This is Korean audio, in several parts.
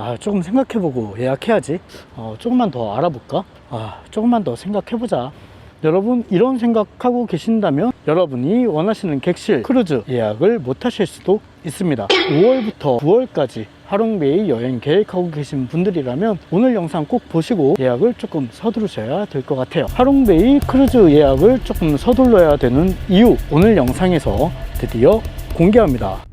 아, 조금 생각해보고 예약해야지. 어, 조금만 더 알아볼까? 아, 조금만 더 생각해보자. 여러분, 이런 생각하고 계신다면 여러분이 원하시는 객실 크루즈 예약을 못 하실 수도 있습니다. 5월부터 9월까지 하롱베이 여행 계획하고 계신 분들이라면 오늘 영상 꼭 보시고 예약을 조금 서두르셔야 될 것 같아요. 하롱베이 크루즈 예약을 조금 서둘러야 되는 이유 오늘 영상에서 드디어 공개합니다.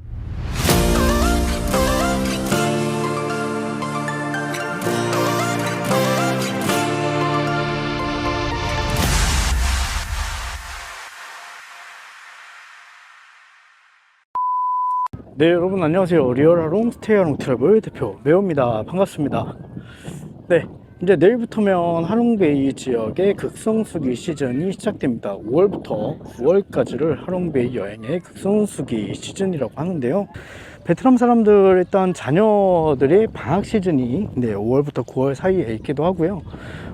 네 여러분 안녕하세요. 리얼하롱 스테이 하롱 트래블 대표 매호입니다. 반갑습니다. 네 이제 내일부터면 하롱베이 지역의 극성수기 시즌이 시작됩니다. 5월부터 9월까지를 하롱베이 여행의 극성수기 시즌이라고 하는데요. 베트남 사람들 일단 자녀들의 방학 시즌이 네, 5월부터 9월 사이에 있기도 하고요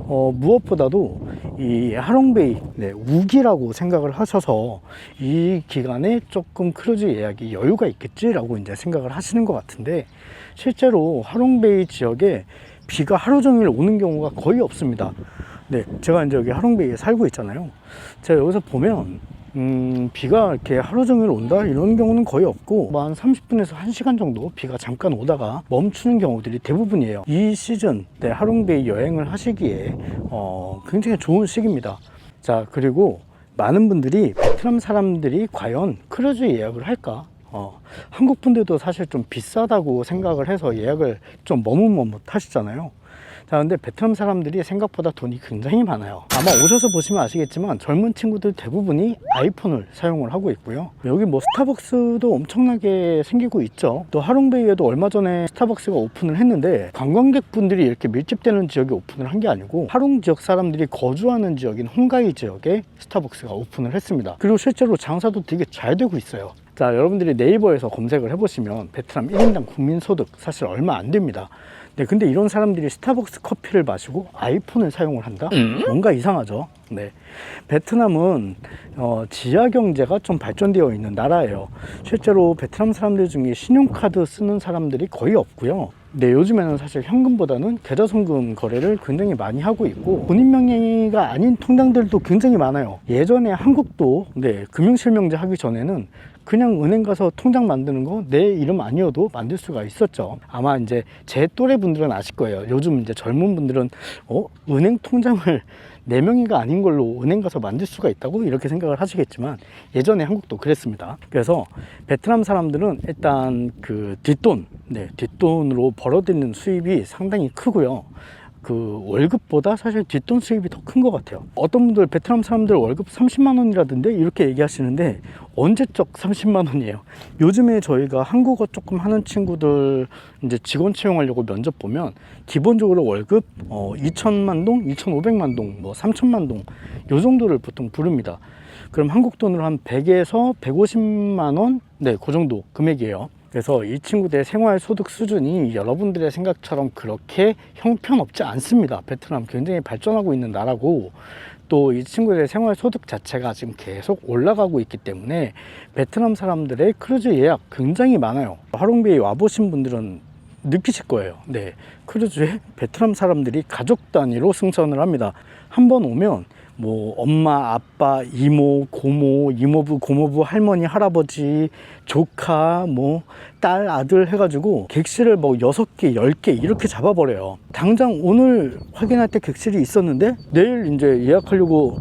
어, 무엇보다도 이 하롱베이 네, 우기라고 생각을 하셔서 이 기간에 조금 크루즈 예약이 여유가 있겠지라고 이제 생각을 하시는 것 같은데 실제로 하롱베이 지역에 비가 하루 종일 오는 경우가 거의 없습니다. 네, 제가 이제 여기 하롱베이에 살고 있잖아요. 제가 여기서 보면 음, 비가 이렇게 하루 종일 온다 이런 경우는 거의 없고 뭐 한 30분에서 1시간 정도 비가 잠깐 오다가 멈추는 경우들이 대부분이에요. 이 시즌 네, 하롱베이 여행을 하시기에 어, 굉장히 좋은 시기입니다. 자 그리고 많은 분들이 베트남 사람들이 과연 크루즈 예약을 할까? 어, 한국 분들도 사실 좀 비싸다고 생각을 해서 예약을 좀 머뭇머뭇 하시잖아요. 자, 근데 베트남 사람들이 생각보다 돈이 굉장히 많아요. 아마 오셔서 보시면 아시겠지만 젊은 친구들 대부분이 아이폰을 사용을 하고 있고요. 여기 뭐 스타벅스도 엄청나게 생기고 있죠. 또 하롱베이에도 얼마 전에 스타벅스가 오픈을 했는데 관광객분들이 이렇게 밀집되는 지역에 오픈을 한 게 아니고 하롱 지역 사람들이 거주하는 지역인 홍가이 지역에 스타벅스가 오픈을 했습니다. 그리고 실제로 장사도 되게 잘 되고 있어요. 자, 여러분들이 네이버에서 검색을 해보시면 베트남 1인당 국민소득 사실 얼마 안 됩니다. 네, 근데 이런 사람들이 스타벅스 커피를 마시고 아이폰을 사용을 한다? 뭔가 이상하죠. 네. 베트남은 어, 지하 경제가 좀 발전되어 있는 나라예요. 실제로 베트남 사람들 중에 신용카드 쓰는 사람들이 거의 없고요. 네, 요즘에는 사실 현금보다는 계좌 송금 거래를 굉장히 많이 하고 있고 본인 명의가 아닌 통장들도 굉장히 많아요. 예전에 한국도 네, 금융 실명제 하기 전에는 그냥 은행 가서 통장 만드는 거 내 이름 아니어도 만들 수가 있었죠. 아마 이제 제 또래 분들은 아실 거예요. 요즘 이제 젊은 분들은 어 은행 통장을 내 명의가 아닌 걸로 은행 가서 만들 수가 있다고 이렇게 생각을 하시겠지만 예전에 한국도 그랬습니다. 그래서 베트남 사람들은 일단 그 뒷돈, 네, 뒷돈으로 벌어들이는 수입이 상당히 크고요. 그 월급보다 사실 뒷돈 수입이 더 큰 것 같아요. 어떤 분들 베트남 사람들 월급 30만 원이라던데 이렇게 얘기하시는데 언제적 30만 원이에요. 요즘에 저희가 한국어 조금 하는 친구들 이제 직원 채용하려고 면접 보면 기본적으로 월급 어 2천만 동, 2,500만 동, 뭐 3천만 동 요 정도를 보통 부릅니다. 그럼 한국 돈으로 한 100에서 150만 원, 네, 그 정도 금액이에요. 그래서 이 친구들의 생활 소득 수준이 여러분들의 생각처럼 그렇게 형편없지 않습니다. 베트남 굉장히 발전하고 있는 나라고 또 이 친구들의 생활 소득 자체가 지금 계속 올라가고 있기 때문에 베트남 사람들의 크루즈 예약 굉장히 많아요. 하롱베이 와보신 분들은 느끼실 거예요. 네. 크루즈에 베트남 사람들이 가족 단위로 승선을 합니다. 한 번 오면 뭐 엄마, 아빠, 이모, 고모, 이모부, 고모부, 할머니, 할아버지, 조카, 뭐 딸, 아들 해가지고 객실을 뭐 여섯 개, 열 개 이렇게 잡아버려요. 당장 오늘 확인할 때 객실이 있었는데 내일 이제 예약하려고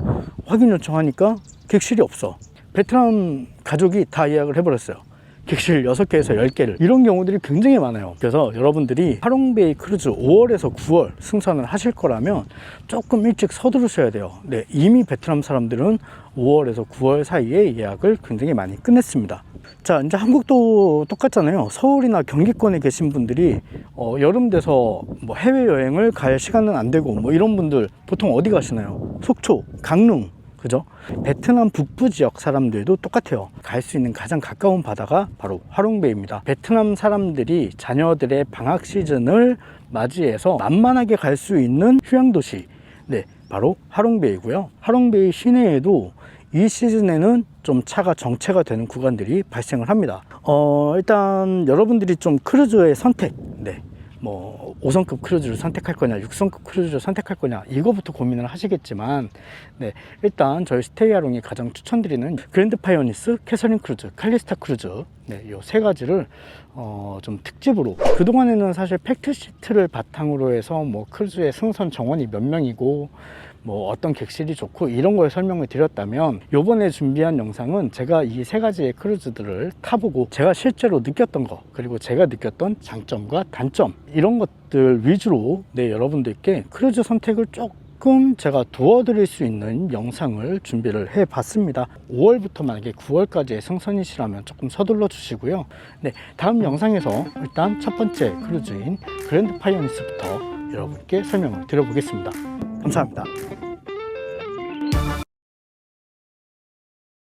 확인 요청하니까 객실이 없어. 베트남 가족이 다 예약을 해버렸어요. 객실 6개에서 10개를. 이런 경우들이 굉장히 많아요. 그래서 여러분들이 하롱베이 크루즈 5월에서 9월 승선을 하실 거라면 조금 일찍 서두르셔야 돼요. 네, 이미 베트남 사람들은 5월에서 9월 사이에 예약을 굉장히 많이 끝냈습니다. 자 이제 한국도 똑같잖아요. 서울이나 경기권에 계신 분들이 어, 여름 돼서 뭐 해외여행을 갈 시간은 안 되고 뭐 이런 분들 보통 어디 가시나요? 속초 강릉 그죠? 베트남 북부 지역 사람들도 똑같아요. 갈 수 있는 가장 가까운 바다가 바로 화롱베이입니다. 베트남 사람들이 자녀들의 방학 시즌을 맞이해서 만만하게 갈 수 있는 휴양 도시. 네, 바로 하롱베이고요. 하롱베이 시내에도 이 시즌에는 좀 차가 정체가 되는 구간들이 발생을 합니다. 어, 일단 여러분들이 좀 크루즈의 선택, 네. 뭐 5성급 크루즈를 선택할 거냐, 6성급 크루즈를 선택할 거냐 이거부터 고민을 하시겠지만 네, 일단 저희 스테이아롱이 가장 추천드리는 그랜드 파이오니스, 캐서린 크루즈, 칼리스타 크루즈 네, 요세 가지를 어, 좀 특집으로 그동안에는 사실 팩트 시트를 바탕으로 해서 뭐 크루즈의 승선 정원이 몇 명이고 뭐 어떤 객실이 좋고 이런 걸 설명을 드렸다면 요번에 준비한 영상은 제가 이 세 가지의 크루즈들을 타보고 제가 실제로 느꼈던 거 그리고 제가 느꼈던 장점과 단점 이런 것들 위주로 네 여러분들께 크루즈 선택을 조금 제가 도와드릴 수 있는 영상을 준비를 해 봤습니다. 5월부터 만약에 9월까지의 승선이시라면 조금 서둘러 주시고요. 네 다음 영상에서 일단 첫 번째 크루즈인 그랜드 파이오니스부터 여러분께 설명을 드려보겠습니다 감사합니다